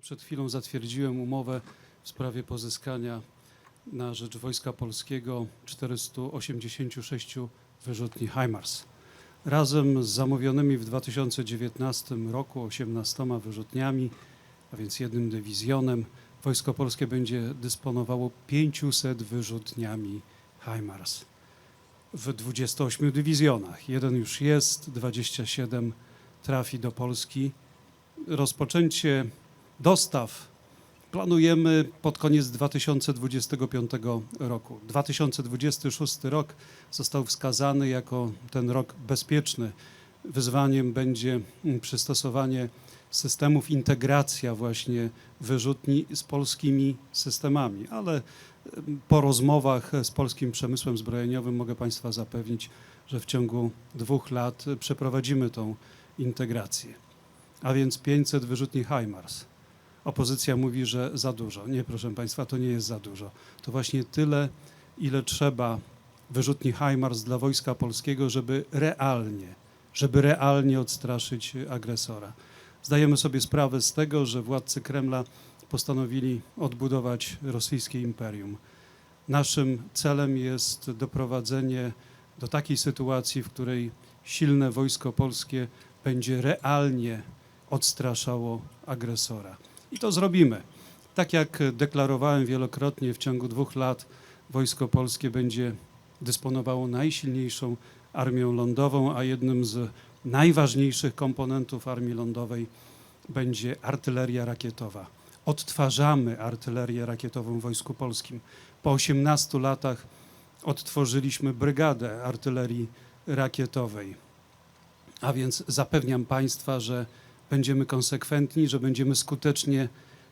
Przed chwilą zatwierdziłem umowę w sprawie pozyskania na rzecz Wojska Polskiego 486 wyrzutni HIMARS. Razem z zamówionymi w 2019 roku 18 wyrzutniami, a więc jednym dywizjonem, Wojsko Polskie będzie dysponowało 500 wyrzutniami HIMARS w 28 dywizjonach. Jeden już jest, 27 trafi do Polski. Rozpoczęcie dostaw planujemy pod koniec 2025 roku. 2026 rok został wskazany jako ten rok bezpieczny. Wyzwaniem będzie mm, przystosowanie systemów, integracja właśnie wyrzutni z polskimi systemami, ale em, po rozmowach z polskim przemysłem zbrojeniowym mogę Państwa zapewnić, że w ciągu dwóch lat przeprowadzimy tą integrację. A więc 500 wyrzutni HIMARS. Opozycja mówi, że za dużo. Nie, proszę Państwa, to nie jest za dużo. To właśnie tyle, ile trzeba wyrzutni HIMARS dla Wojska Polskiego, żeby realnie, żeby realnie odstraszyć agresora. Zdajemy sobie sprawę z tego, że władcy Kremla postanowili odbudować rosyjskie imperium. Naszym celem jest doprowadzenie do takiej sytuacji, w której silne wojsko polskie będzie realnie odstraszało agresora. I to zrobimy. Tak jak deklarowałem wielokrotnie, w ciągu dwóch lat Wojsko Polskie będzie dysponowało najsilniejszą armią lądową, a jednym z najważniejszych komponentów armii lądowej będzie artyleria rakietowa. Odtwarzamy artylerię rakietową w Wojsku Polskim. Po 18 latach odtworzyliśmy brygadę artylerii rakietowej. A więc zapewniam Państwa, że będziemy konsekwentni, że będziemy skutecznie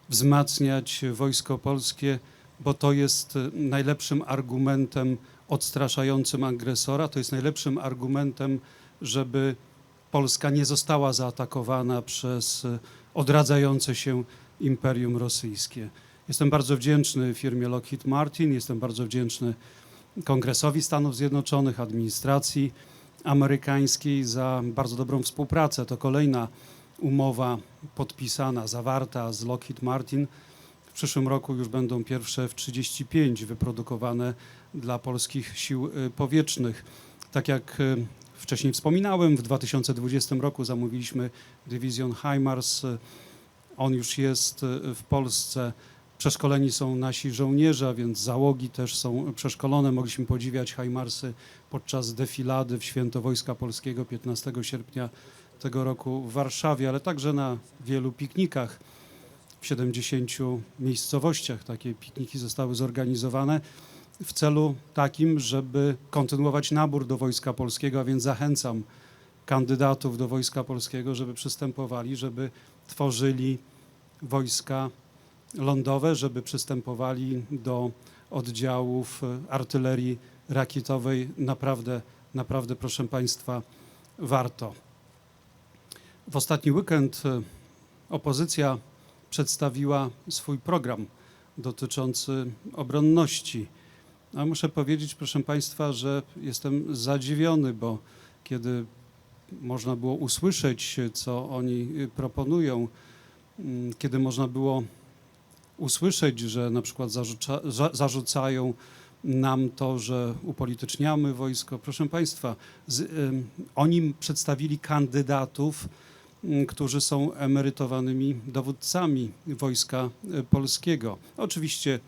wzmacniać Wojsko Polskie, bo to jest e, najlepszym argumentem odstraszającym agresora, to jest najlepszym argumentem, żeby Polska nie została zaatakowana przez e, odradzające się imperium rosyjskie. Jestem bardzo wdzięczny firmie Lockheed Martin, jestem bardzo wdzięczny Kongresowi Stanów Zjednoczonych, administracji amerykańskiej za bardzo dobrą współpracę. To kolejna umowa podpisana, zawarta z Lockheed Martin. W przyszłym roku już będą pierwsze F-35 wyprodukowane dla polskich sił y, powietrznych. Tak jak y, wcześniej wspominałem, w 2020 roku zamówiliśmy dywizjon HIMARS. On już jest y, w Polsce. Przeszkoleni są nasi żołnierze, a więc załogi też są przeszkolone. Mogliśmy podziwiać HIMARSy podczas defilady w Święto Wojska Polskiego 15 sierpnia tego roku w Warszawie, ale także na wielu piknikach. W 70 miejscowościach takie pikniki zostały zorganizowane w celu takim, żeby kontynuować nabór do Wojska Polskiego, a więc zachęcam kandydatów do Wojska Polskiego, żeby przystępowali, żeby tworzyli wojska lądowe, żeby przystępowali do oddziałów e, artylerii rakietowej. Naprawdę, naprawdę, proszę Państwa, warto. W ostatni weekend e, opozycja przedstawiła swój program dotyczący obronności. A muszę powiedzieć, proszę Państwa, że jestem zadziwiony, bo kiedy można było usłyszeć, co oni y, proponują, kiedy można było usłyszeć, że na przykład zarzuca, za, zarzucają nam to, że upolityczniamy wojsko. Proszę Państwa, z, ym, oni przedstawili kandydatów, którzy są emerytowanymi dowódcami Wojska y, Polskiego. Oczywiście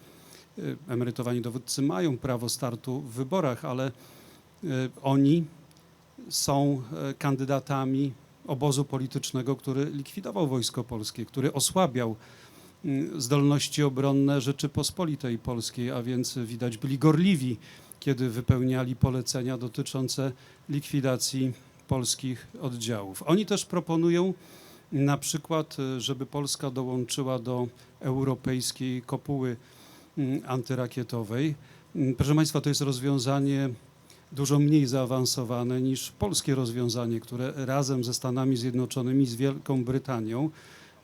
y, emerytowani dowódcy mają prawo startu w wyborach, ale y, oni są e, kandydatami obozu politycznego, który likwidował Wojsko Polskie, który osłabiał mm, zdolności obronne Rzeczypospolitej Polskiej, a więc widać byli gorliwi, kiedy wypełniali polecenia dotyczące likwidacji polskich oddziałów. Oni też proponują na przykład, e, żeby Polska dołączyła do europejskiej kopuły mm, antyrakietowej. Mm, Proszę Państwa, to jest rozwiązanie dużo mniej zaawansowane niż polskie rozwiązanie, które razem ze Stanami Zjednoczonymi, z Wielką Brytanią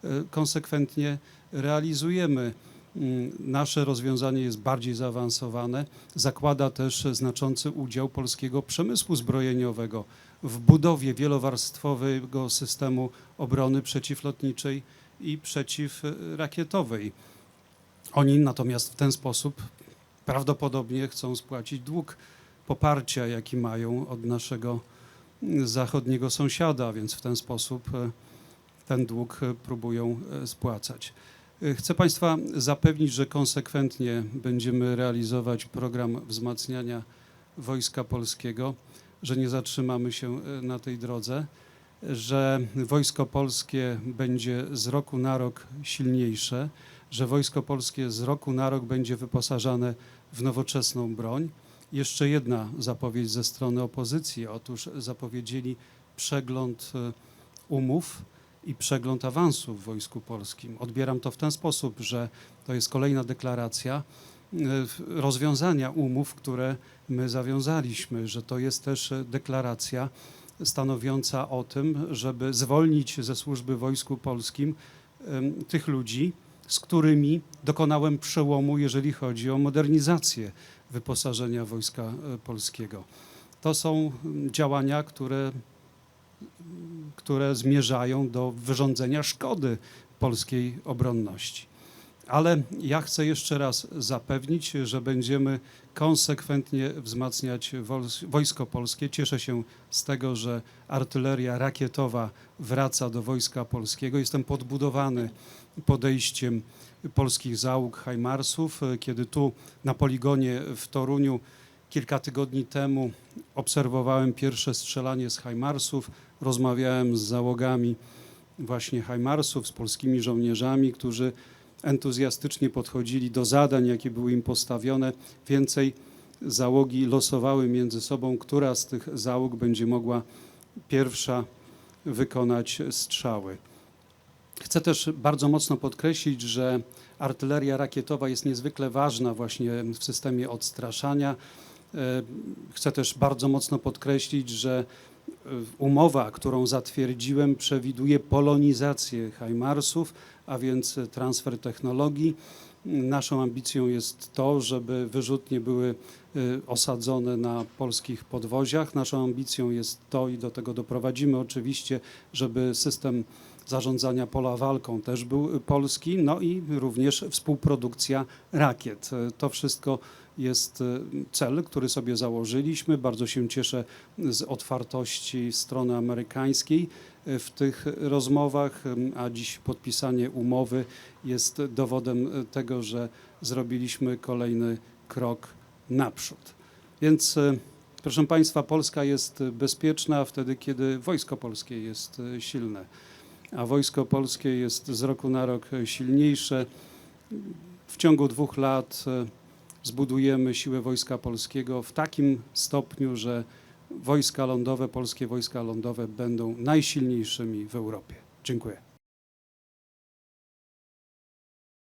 e, konsekwentnie realizujemy. Mm, Nasze rozwiązanie jest bardziej zaawansowane, zakłada też znaczący udział polskiego przemysłu zbrojeniowego w budowie wielowarstwowego systemu obrony przeciwlotniczej i przeciwrakietowej. Oni natomiast w ten sposób prawdopodobnie chcą spłacić dług poparcia, jaki mają od naszego zachodniego sąsiada, więc w ten sposób e, ten dług e, próbują e, spłacać. E, Chcę Państwa zapewnić, że konsekwentnie będziemy realizować program wzmacniania Wojska Polskiego, że nie zatrzymamy się e, na tej drodze, że Wojsko Polskie będzie z roku na rok silniejsze, że Wojsko Polskie z roku na rok będzie wyposażane w nowoczesną broń. Jeszcze jedna zapowiedź ze strony opozycji. Otóż zapowiedzieli przegląd e, umów i przegląd awansów w Wojsku Polskim. Odbieram to w ten sposób, że to jest kolejna deklaracja e, rozwiązania umów, które my zawiązaliśmy, że to jest też e, deklaracja stanowiąca o tym, żeby zwolnić ze służby Wojsku Polskim tych ludzi, z którymi dokonałem przełomu, jeżeli chodzi o modernizację wyposażenia Wojska e, Polskiego. To są działania, które, które zmierzają do wyrządzenia szkody polskiej obronności. Ale ja chcę jeszcze raz zapewnić, że będziemy konsekwentnie wzmacniać wojs- Wojsko Polskie. Cieszę się z tego, że artyleria rakietowa wraca do Wojska Polskiego. Jestem podbudowany podejściem polskich załóg Hajmarsów. Kiedy tu na poligonie w Toruniu kilka tygodni temu obserwowałem pierwsze strzelanie z Hajmarsów, rozmawiałem z załogami właśnie Hajmarsów, z polskimi żołnierzami, którzy entuzjastycznie podchodzili do zadań, jakie były im postawione. Więcej załogi losowały między sobą, która z tych załóg będzie mogła pierwsza wykonać strzały. Chcę też bardzo mocno podkreślić, że artyleria rakietowa jest niezwykle ważna właśnie w systemie odstraszania. E, Chcę też bardzo mocno podkreślić, że e, umowa, którą zatwierdziłem, przewiduje polonizację Hajmarsów, a więc transfer technologii. Naszą ambicją jest to, żeby wyrzutnie były y, osadzone na polskich podwoziach. Naszą ambicją jest to i do tego doprowadzimy oczywiście, żeby system zarządzania pola walką też był y, polski, no i również współprodukcja rakiet. Y, To wszystko jest y, cel, który sobie założyliśmy. Bardzo się cieszę z otwartości strony amerykańskiej y, w tych rozmowach, ym, a dziś podpisanie umowy jest dowodem y, tego, że zrobiliśmy kolejny krok naprzód. Więc y, proszę Państwa, Polska jest y, bezpieczna wtedy, kiedy wojsko polskie jest y, silne, a wojsko polskie jest z roku na rok silniejsze. W ciągu dwóch lat y, zbudujemy siłę Wojska Polskiego w takim stopniu, że wojska lądowe, polskie wojska lądowe będą najsilniejszymi w Europie. Dziękuję.